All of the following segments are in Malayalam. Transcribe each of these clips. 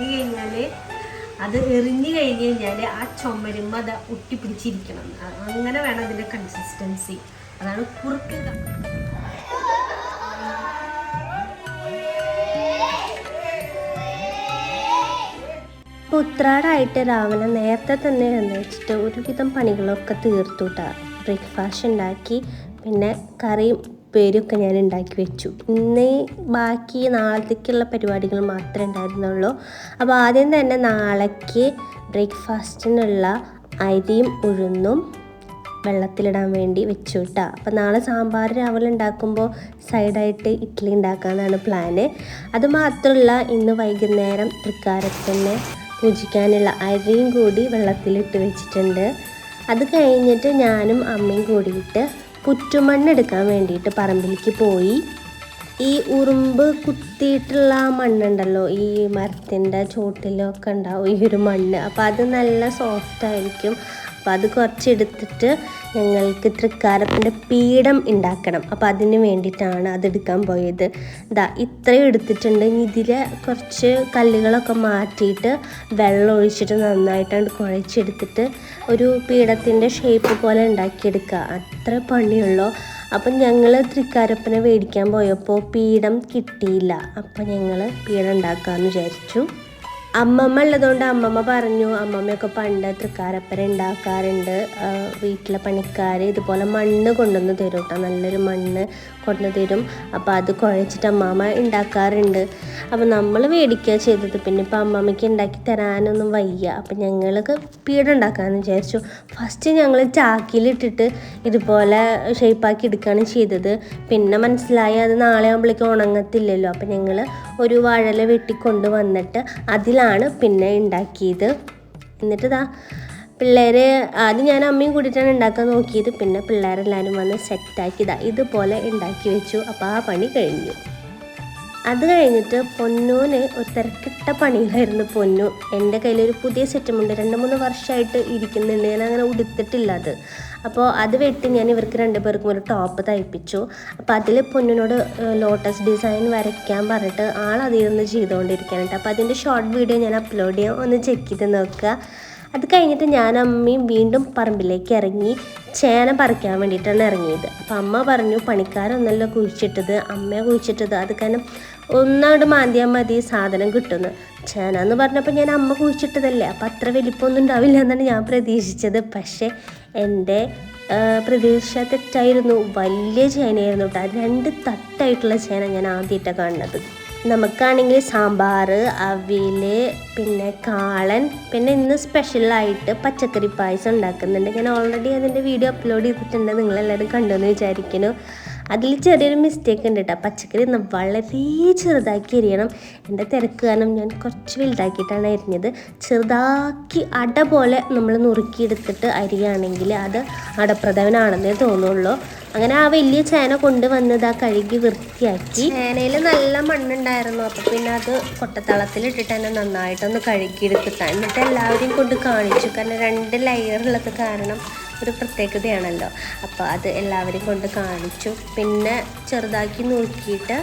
കഴിഞ്ഞാൽ അത് എറിഞ്ഞു കഴിഞ്ഞ് കഴിഞ്ഞാൽ ആ ചുമരുമ്പ അത് ഒട്ടിപ്പിടിച്ചിരിക്കണം അങ്ങനെ വേണം അതിന്റെ കൺസിസ്റ്റൻസി അതാണ് കുറുക്ക് ഉത്രാടായിട്ട് രാവിലെ നേരത്തെ തന്നെ എഴുന്നേച്ചിട്ട് ഒരുവിധം പണികളൊക്കെ തീർത്തുട്ടാ ബ്രേക്ക്ഫാസ്റ്റ് ഉണ്ടാക്കി പിന്നെ കറിയും പേരൊക്കെ ഞാൻ ഉണ്ടാക്കി വെച്ചു. ഇന്ന് ബാക്കി നാളത്തേക്കുള്ള പരിപാടികൾ മാത്രമേ ഉണ്ടായിരുന്നുള്ളൂ. അപ്പോൾ ആദ്യം തന്നെ നാളേക്ക് ബ്രേക്ക്ഫാസ്റ്റിനുള്ള അരിയും ഉഴുന്നും വെള്ളത്തിലിടാൻ വേണ്ടി വെച്ചു കേട്ടോ. അപ്പം നാളെ സാമ്പാർ രാവിലെ ഉണ്ടാക്കുമ്പോൾ സൈഡായിട്ട് ഇഡ്ഡലി ഉണ്ടാക്കാമെന്നാണ് പ്ലാന്. അതുമാത്രമല്ല ഇന്ന് വൈകുന്നേരം തൃക്കാരത്തന്നെ പൂജിക്കാനുള്ള അരിയും കൂടി വെള്ളത്തിലിട്ട് വെച്ചിട്ടുണ്ട്. അത് കഴിഞ്ഞിട്ട് ഞാനും അമ്മയും കൂടിയിട്ട് പുറ്റുമണ്ണ് എടുക്കാൻ വേണ്ടിയിട്ട് പറമ്പിലേക്ക് പോയി. ഈ ഉറുമ്പ് കുത്തിയിട്ടുള്ള മണ്ണുണ്ടല്ലോ ഈ മരത്തിന്റെ ചോട്ടിലൊക്കെ ഉണ്ടാവും ഈ ഒരു മണ്ണ്. അപ്പോൾ അത് നല്ല സോഫ്റ്റ് ആയിരിക്കും. അപ്പോൾ അത് കുറച്ചെടുത്തിട്ട് ഞങ്ങൾക്ക് തൃക്കാരത്തിന്റെ പീഠം ഉണ്ടാക്കണം. അപ്പോൾ അതിന് വേണ്ടിയിട്ടാണ് അതെടുക്കാൻ പോയത്. ഇതാ ഇത്രയും എടുത്തിട്ടുണ്ട്. ഇതിൽ കുറച്ച് കല്ലുകളൊക്കെ മാറ്റിയിട്ട് വെള്ളം ഒഴിച്ചിട്ട് നന്നായിട്ടാണ് കുഴച്ചെടുത്തിട്ട് ഒരു പീഠത്തിന്റെ ഷേപ്പ് പോലെ ഉണ്ടാക്കിയെടുക്കുക. അത്ര പണിയുള്ളൂ. അപ്പം ഞങ്ങൾ തൃക്കാരപ്പനെ മേടിക്കാൻ പോയപ്പോൾ പീഠം കിട്ടിയില്ല. അപ്പം ഞങ്ങൾ പീഠം ഉണ്ടാക്കാമെന്ന് വിചാരിച്ചു. അമ്മമ്മ ഉള്ളതുകൊണ്ട് അമ്മമ്മ പറഞ്ഞു അമ്മമ്മയൊക്കെ പണ്ട് തൃക്കാരപ്പര ഉണ്ടാക്കാറുണ്ട്. വീട്ടിലെ പണിക്കാർ ഇതുപോലെ മണ്ണ് കൊണ്ടുവന്ന് തരും കേട്ടോ നല്ലൊരു മണ്ണ് കൊണ്ടുവന്ന് തരും. അപ്പോൾ അത് കുഴച്ചിട്ട് അമ്മമ്മ ഉണ്ടാക്കാറുണ്ട്. അപ്പോൾ നമ്മൾ മേടിക്കുക ചെയ്തത്. പിന്നെ ഇപ്പോൾ അമ്മമ്മയ്ക്ക് ഉണ്ടാക്കി തരാനൊന്നും വയ്യ. അപ്പം ഞങ്ങൾക്ക് പീടുണ്ടാക്കാമെന്ന് വിചാരിച്ചു. ഫസ്റ്റ് ഞങ്ങൾ ചാക്കിലിട്ടിട്ട് ഇതുപോലെ ഷേപ്പാക്കി എടുക്കുകയാണ് ചെയ്തത്. പിന്നെ മനസ്സിലായി അത് നാളെ ആകുമ്പോഴേക്കും ഉണങ്ങത്തില്ലല്ലോ. അപ്പം ഞങ്ങൾ ഒരു വാഴല വെട്ടിക്കൊണ്ട് വന്നിട്ട് അതിലാണ് പിന്നെ ഉണ്ടാക്കിയത് എന്നിട്ട് ഇതാ പിള്ളേർ ആദ്യം ഞാൻ അമ്മയും കൂടിയിട്ടാണ് ഉണ്ടാക്കാൻ നോക്കിയത്. പിന്നെ പിള്ളേരെല്ലാവരും വന്ന് സെറ്റാക്കിയതാണ് ഇതാ ഇതുപോലെ ഉണ്ടാക്കി വെച്ചു. അപ്പോൾ ആ പണി കഴിഞ്ഞു. അത് കഴിഞ്ഞിട്ട് പൊന്നൂന് ഒരു തിരക്കിട്ട പണിയിലായിരുന്നു പൊന്നു. എന്റെ കയ്യിൽ ഒരു പുതിയ സെറ്റുമുണ്ട് രണ്ട് മൂന്ന് വർഷമായിട്ട് ഇരിക്കുന്നുണ്ട്. ഞാൻ അങ്ങനെ ഉടുത്തിട്ടില്ല അത്. അപ്പോൾ അത് വെട്ടി ഞാൻ ഇവർക്ക് രണ്ടുപേർക്കും ഒരു ടോപ്പ് തയ്പ്പിച്ചു. അപ്പോൾ അതിൽ പൊന്നിനോട് ലോട്ടസ് ഡിസൈൻ വരയ്ക്കാൻ പറഞ്ഞിട്ട് ആൾ നിന്ന് ചെയ്തുകൊണ്ടിരിക്കാനുണ്ട് അപ്പോൾ അതിന്റെ ഷോർട്ട് വീഡിയോ ഞാൻ അപ്ലോഡ് ചെയ്യാം. ഒന്ന് ചെക്ക് ചെയ്ത് നോക്കുക. അത് കഴിഞ്ഞിട്ട് ഞാൻ അമ്മയും വീണ്ടും പറമ്പിലേക്ക് ഇറങ്ങി ചേന പറിക്കാൻ വേണ്ടിയിട്ടാണ് ഇറങ്ങിയത്. അപ്പം അമ്മ പറഞ്ഞു പണിക്കാരൊന്നല്ല കുഴിച്ചിട്ടത്. അമ്മയെ കുഴിച്ചിട്ടത്. അത് കാരണം ഒന്നാണ്ട് മാന്തിയാൽ മതി സാധനം കിട്ടുന്നു. ചേന എന്ന് പറഞ്ഞപ്പോൾ ഞാൻ അമ്മ കുഴിച്ചിട്ടതല്ലേ. അപ്പം അത്ര വലിപ്പമൊന്നും ഉണ്ടാവില്ല എന്നാണ് ഞാൻ പ്രതീക്ഷിച്ചത്. പക്ഷേ എന്റെ പ്രതീക്ഷ തെറ്റായിരുന്നു. വലിയ ചേനയായിരുന്നു കേട്ടോ. രണ്ട് തട്ടായിട്ടുള്ള ചേന ഞാൻ ആദ്യമായിട്ടാണ് കാണുന്നത്. നമുക്കാണെങ്കിൽ സാമ്പാർ അവിയൽ പിന്നെ കാളൻ പിന്നെ ഇന്ന് സ്പെഷ്യലായിട്ട് പച്ചക്കറി പായസം ഉണ്ടാക്കുന്നുണ്ട്. ഞാൻ ഓൾറെഡി അതിന്റെ വീഡിയോ അപ്ലോഡ് ചെയ്തിട്ടുണ്ട്. നിങ്ങളെല്ലാവരും കണ്ടു എന്ന് വിചാരിക്കുന്നു. അതിൽ ചെറിയൊരു മിസ്റ്റേക്ക് ഉണ്ട് കേട്ടോ പച്ചക്കറി ഒന്ന് വളരെ ചെറുതാക്കി എരിയണം എന്റെ തിരക്ക് കാരണം ഞാൻ കുറച്ച് വലുതാക്കിയിട്ടാണ് അരിഞ്ഞത്. ചെറുതാക്കി അട പോലെ നമ്മൾ നുറുക്കിയെടുത്തിട്ട് അരിയാണെങ്കിൽ അത് അടപ്രഥമനാണെന്നേ തോന്നുള്ളൂ. അങ്ങനെ ആ വലിയ ചേന കൊണ്ടുവന്നത് ആ കഴുകി വൃത്തിയാക്കി. ചേനയിൽ നല്ല മണ്ണുണ്ടായിരുന്നു. അപ്പോൾ പിന്നെ അത് കൊട്ടത്തളത്തിലിട്ടിട്ട് തന്നെ നന്നായിട്ടൊന്ന് കഴുകിയെടുത്തിട്ട എന്നിട്ട് എല്ലാവരെയും കൊണ്ട് കാണിച്ചു. കാരണം രണ്ട് ലെയറുള്ളത് കാരണം ഒരു പ്രത്യേകതയാണല്ലോ. അപ്പോൾ അത് എല്ലാവരെയും കൊണ്ട് കാണിച്ചു. പിന്നെ ചെറുതാക്കി നോക്കിയിട്ട്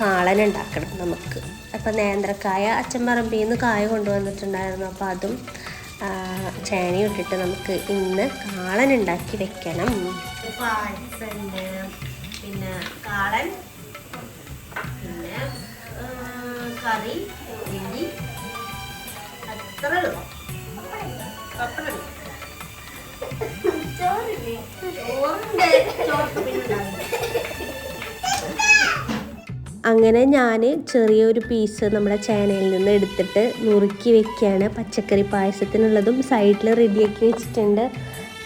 കാളൻ ഉണ്ടാക്കണം നമുക്ക്. അപ്പോൾ നേന്ത്രക്കായ അച്ഛൻ പറമ്പിൽ നിന്ന് കായ കൊണ്ടുവന്നിട്ടുണ്ടായിരുന്നു. അപ്പോൾ അതും ആ, ചേനയും ഇട്ടിട്ട് നമുക്ക് ഇന്ന് കാളൻ ഉണ്ടാക്കി വെക്കണം. പായസമുണ്ട്. പിന്നെ കാളൻ പിന്നെ കറി ഇടി അത്ര ഉള്ളു പപ്പടം. ചോറുണ്ട്. ചോറ് പിന്നെ അങ്ങനെ ഞാൻ ചെറിയൊരു പീസ് നമ്മുടെ ചേനയിൽ നിന്ന് എടുത്തിട്ട് നുറുക്കി വെക്കുകയാണ്. പച്ചക്കറി പായസത്തിനുള്ളതും സൈഡിൽ റെഡിയാക്കി വെച്ചിട്ടുണ്ട്.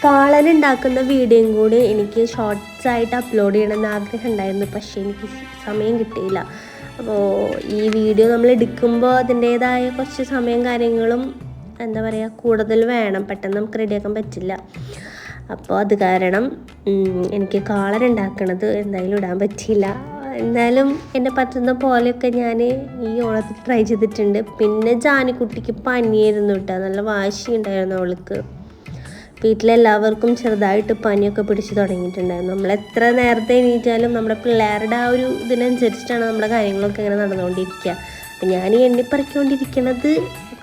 കാളൻ ഉണ്ടാക്കുന്ന വീഡിയോയും കൂടി എനിക്ക് ഷോർട്സ് ആയിട്ട് അപ്ലോഡ് ചെയ്യണമെന്ന് ആഗ്രഹം ഉണ്ടായിരുന്നു പക്ഷേ എനിക്ക് സമയം കിട്ടിയില്ല. അപ്പോൾ ഈ വീഡിയോ നമ്മൾ എടുക്കുമ്പോൾ അതിന്റേതായ കുറച്ച് സമയം കാര്യങ്ങളും എന്താ പറയുക കൂടുതൽ വേണം. പെട്ടെന്ന് നമുക്ക് റെഡിയാക്കാൻ പറ്റില്ല. അപ്പോൾ അത് കാരണം എനിക്ക് കാളൻ ഉണ്ടാക്കണത് എന്തായാലും ഇടാൻ പറ്റിയില്ല. എന്നാലും എന്നെ പറ്റുന്ന പോലെയൊക്കെ ഞാൻ ഈ ഓണത്തിൽ ട്രൈ ചെയ്തിട്ടുണ്ട്. പിന്നെ ജാനിക്കുട്ടിക്ക് പനിയായിരുന്നു കേട്ടോ. നല്ല വാശി ഉണ്ടായിരുന്നു അവൾക്ക്. വീട്ടിലെല്ലാവർക്കും ചെറുതായിട്ട് പനിയൊക്കെ പിടിച്ച് തുടങ്ങിയിട്ടുണ്ടായിരുന്നു. നമ്മൾ എത്ര നേരത്തെ എണീറ്റാലും നമ്മുടെ പിള്ളേരുടെ ആ ഒരു ഇതിനനുസരിച്ചിട്ടാണ് നമ്മുടെ കാര്യങ്ങളൊക്കെ ഇങ്ങനെ നടന്നുകൊണ്ടിരിക്കുക. അപ്പം ഞാൻ എണ്ണിപ്പറിക്കൊണ്ടിരിക്കണത്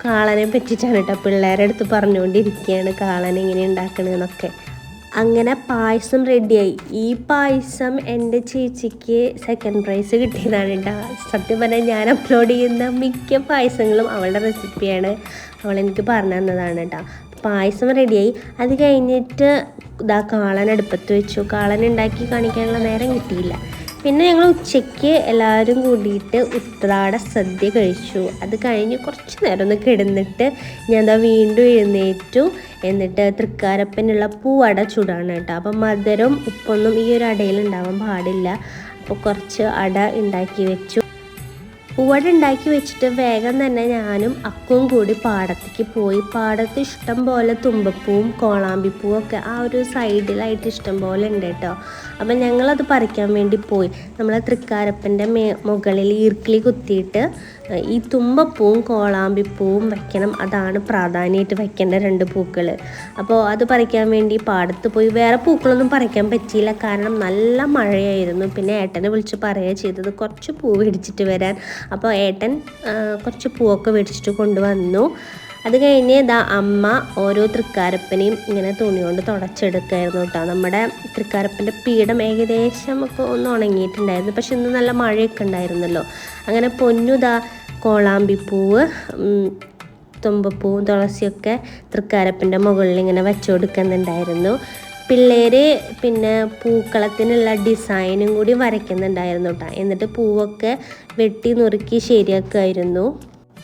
കാളനെ പറ്റിയിട്ടാണ് കേട്ടോ. പിള്ളേരുടെ അടുത്ത് പറഞ്ഞുകൊണ്ടിരിക്കുകയാണ് കാളൻ എങ്ങനെ ഉണ്ടാക്കണമെന്നൊക്കെ അങ്ങനെ പായസം റെഡിയായി ഈ പായസം എന്റെ ചേച്ചിക്ക് സെക്കൻഡ് പ്രൈസ് കിട്ടിയതാണ് കേട്ടോ. സത്യം പറഞ്ഞാൽ ഞാൻ അപ്ലോഡ് ചെയ്യുന്ന മിക്ക പായസങ്ങളും അവളുടെ റെസിപ്പിയാണ് അവൾ എനിക്ക് പറഞ്ഞു തന്നതാണ് കേട്ടോ. പായസം റെഡിയായി. അത് കഴിഞ്ഞിട്ട് ഇതാ കാളൻ അടുപ്പത്ത് വെച്ചു. കാളൻ ഉണ്ടാക്കി കാണിക്കാനുള്ള നേരം കിട്ടിയില്ല. പിന്നെ ഞങ്ങൾ ഉച്ചയ്ക്ക് എല്ലാവരും കൂടിയിട്ട് ഉത്രാട സദ്യ കഴിച്ചു. അത് കഴിഞ്ഞ് കുറച്ച് നേരം ഒന്ന് കിടന്നിട്ട് ഞാൻ എന്താ വീണ്ടും എഴുന്നേറ്റു. എന്നിട്ട് തൃക്കാരപ്പനുള്ള പൂവട ചൂടാണ് കേട്ടോ. അപ്പം മധുരം ഉപ്പൊന്നും ഈ ഒരു അടയിൽ ഉണ്ടാവാൻ പാടില്ല. അപ്പോൾ കുറച്ച് അട ഉണ്ടാക്കി വെച്ചു. ഉണ്ടാക്കി വെച്ചിട്ട് വേഗം തന്നെ ഞാനും അക്കും കൂടി പാടത്തേക്ക് പോയി. പാടത്ത് ഇഷ്ടം പോലെ തുമ്പപ്പൂവും കോളാമ്പിപ്പൂവും ഒക്കെ ആ ഒരു സൈഡിലായിട്ട് ഇഷ്ടം പോലെ ഉണ്ട് കേട്ടോ. അപ്പം ഞങ്ങളത് പറിക്കാൻ വേണ്ടി പോയി. നമ്മളെ തൃക്കാരപ്പന്റെ മേ മുകളിൽ ഈർക്കിളി കുത്തിയിട്ട് ഈ തുമ്പപ്പൂവും കോളാമ്പിപ്പൂവും വയ്ക്കണം അതാണ് പ്രാധാന്യമായിട്ട് വയ്ക്കേണ്ട രണ്ട് പൂക്കൾ. അപ്പോൾ അത് പറിക്കാൻ വേണ്ടി പാടത്ത് പോയി. വേറെ പൂക്കളൊന്നും പറിക്കാൻ പറ്റിയില്ല. കാരണം നല്ല മഴയായിരുന്നു. പിന്നെ ഏട്ടനെ വിളിച്ച് പറയുക ചെയ്തത് കുറച്ച് പൂ പിടിച്ചിട്ട് വരാൻ. അപ്പോൾ ഏട്ടൻ കുറച്ച് പൂവൊക്കെ മേടിച്ചിട്ട് കൊണ്ടുവന്നു. അത് കഴിഞ്ഞ് ഇതാ അമ്മ ഓരോ തൃക്കാരപ്പനെയും ഇങ്ങനെ തുണി കൊണ്ട് തുടച്ചെടുക്കായിരുന്നു കേട്ടോ. നമ്മുടെ തൃക്കാരപ്പന്റെ പീഠം ഏകദേശം ഒക്കെ ഒന്ന് ഉണങ്ങിയിട്ടുണ്ടായിരുന്നു. പക്ഷെ ഇന്ന് നല്ല മഴയൊക്കെ ഉണ്ടായിരുന്നല്ലോ. അങ്ങനെ പൊന്നുതാ കോളാമ്പിപ്പൂവ് തുമ്പപ്പൂവും തുളസിയൊക്കെ തൃക്കാരപ്പന്റെ മുകളിൽ ഇങ്ങനെ വെച്ചു കൊടുക്കുന്നുണ്ടായിരുന്നു. പിള്ളേര് പിന്നെ പൂക്കളത്തിനുള്ള ഡിസൈനും കൂടി വരയ്ക്കുന്നുണ്ടായിരുന്നു കേട്ടോ എന്നിട്ട് പൂവൊക്കെ വെട്ടി നുറുക്കി ശരിയാക്കുമായിരുന്നു.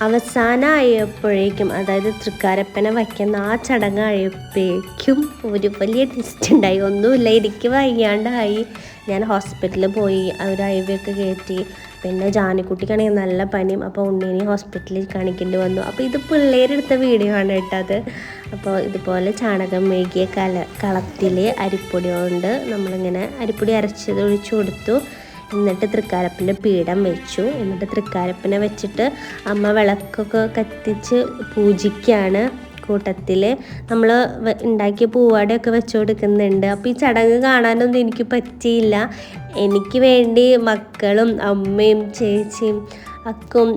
അവസാനമായപ്പോഴേക്കും അതായത് തൃക്കാരപ്പന വയ്ക്കുന്ന ആ ചടങ്ങായപ്പോഴേക്കും ഒരു വലിയ ടെസ്റ്റ് ഉണ്ടായി. ഒന്നുമില്ല എനിക്ക് വയ്യാണ്ടായി ഞാൻ ഹോസ്പിറ്റലിൽ പോയി അവർ ഐവൊക്കെ കയറ്റി പിന്നെ ജാനിക്കുട്ടിക്കാണെങ്കിൽ നല്ല പനിയും അപ്പോൾ ഉണ്ണീനെ ഹോസ്പിറ്റലിൽ കാണിക്കേണ്ടി വന്നു. അപ്പോൾ ഇത് പിള്ളേരെടുത്ത വീഡിയോ ആണ് കേട്ടത് അപ്പോൾ ഇതുപോലെ ചാണകം മെഴുകിയ കല കളത്തിൽ അരിപ്പൊടി കൊണ്ട് നമ്മളിങ്ങനെ അരിപ്പൊടി അരച്ചത് ഒഴിച്ചു കൊടുത്തു. എന്നിട്ട് തൃക്കാരപ്പന്റെ പീഠം വെച്ചു. എന്നിട്ട് തൃക്കാരപ്പനെ വെച്ചിട്ട് അമ്മ വിളക്കൊക്കെ കത്തിച്ച് പൂജിക്കുകയാണ് കൂട്ടത്തിൽ. നമ്മൾ ഉണ്ടാക്കിയ പൂവാടയൊക്കെ വെച്ച് കൊടുക്കുന്നുണ്ട്. അപ്പോൾ ഈ ചടങ്ങ് കാണാനൊന്നും എനിക്ക് പറ്റിയില്ല. എനിക്ക് വേണ്ടി മക്കളും അമ്മയും ചേച്ചിയും അക്കും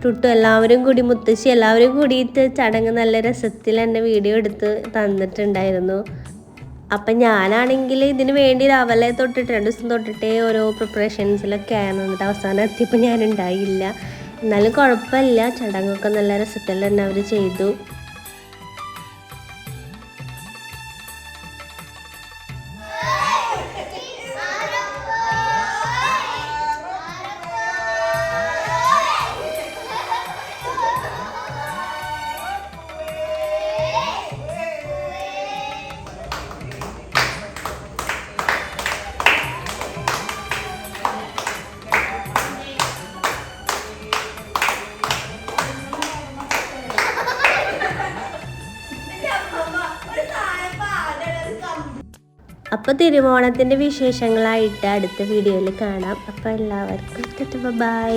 ടുട്ടും എല്ലാവരും കൂടി മുത്തശ്ശി എല്ലാവരും കൂടിയിട്ട് ചടങ്ങ് നല്ല രസത്തിൽ എന്നെ വീഡിയോ എടുത്ത് തന്നിട്ടുണ്ടായിരുന്നു. അപ്പം ഞാനാണെങ്കിൽ ഇതിന് വേണ്ടി രാവിലെ തൊട്ടിട്ട് രണ്ട് ദിവസം തൊട്ടിട്ടേ ഓരോ പ്രിപ്പറേഷൻസിലൊക്കെ ആയിരുന്നു. എന്നിട്ട് അവസാനം എത്തിയപ്പോൾ ഞാൻ ഉണ്ടായില്ല എന്നാലും കുഴപ്പമില്ല. ചടങ്ങൊക്കെ നല്ല രസത്തിൽ തന്നെ അവർ ചെയ്തു. അപ്പോൾ തിരുവോണത്തിന്റെ വിശേഷങ്ങളായിട്ട് അടുത്ത വീഡിയോയിൽ കാണാം. അപ്പോൾ എല്ലാവർക്കും ബൈ.